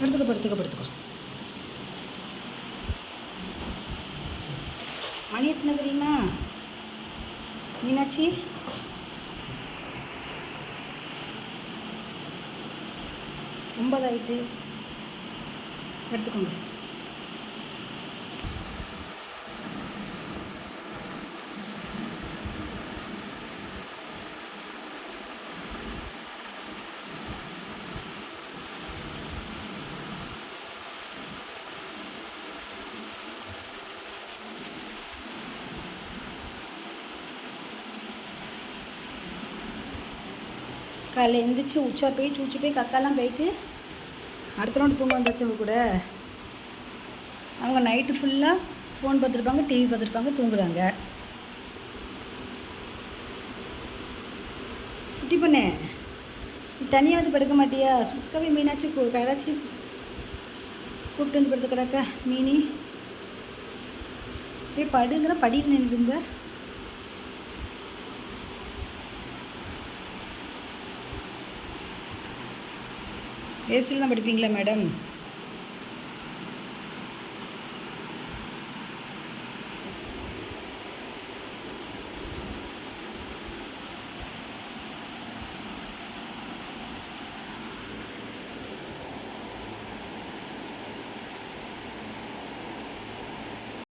படுத்துக்க படுத்துக்க. படுத்துக்கோ மணி எத்தனை தெரியுமா? மீனாட்சி? ஒன்பதாயிட்டு. எடுத்துக்கோங்க காலையில் எழுந்திரிச்சு உச்சா போயிட்டு உச்சி போய் கக்காலாம் போயிட்டு அடுத்த நாள் தூங்க வந்தாச்சு அவங்க கூட. அவங்க நைட்டு ஃபுல்லாக ஃபோன் பார்த்துருப்பாங்க டிவி பார்த்துருப்பாங்க தூங்குறாங்க. குட்டி பண்ணே நீ தனியாக வந்து படுக்க மாட்டியா? சுஸ்காவே மீனாச்சு கூ- கூப்பிட்டு வந்து படுத்து கிடக்க மீனி. போய் படுங்கிற படியில் நின்றுருந்தேன் இருந்த ஏசியில் தான் படிப்பீங்களா மேடம்?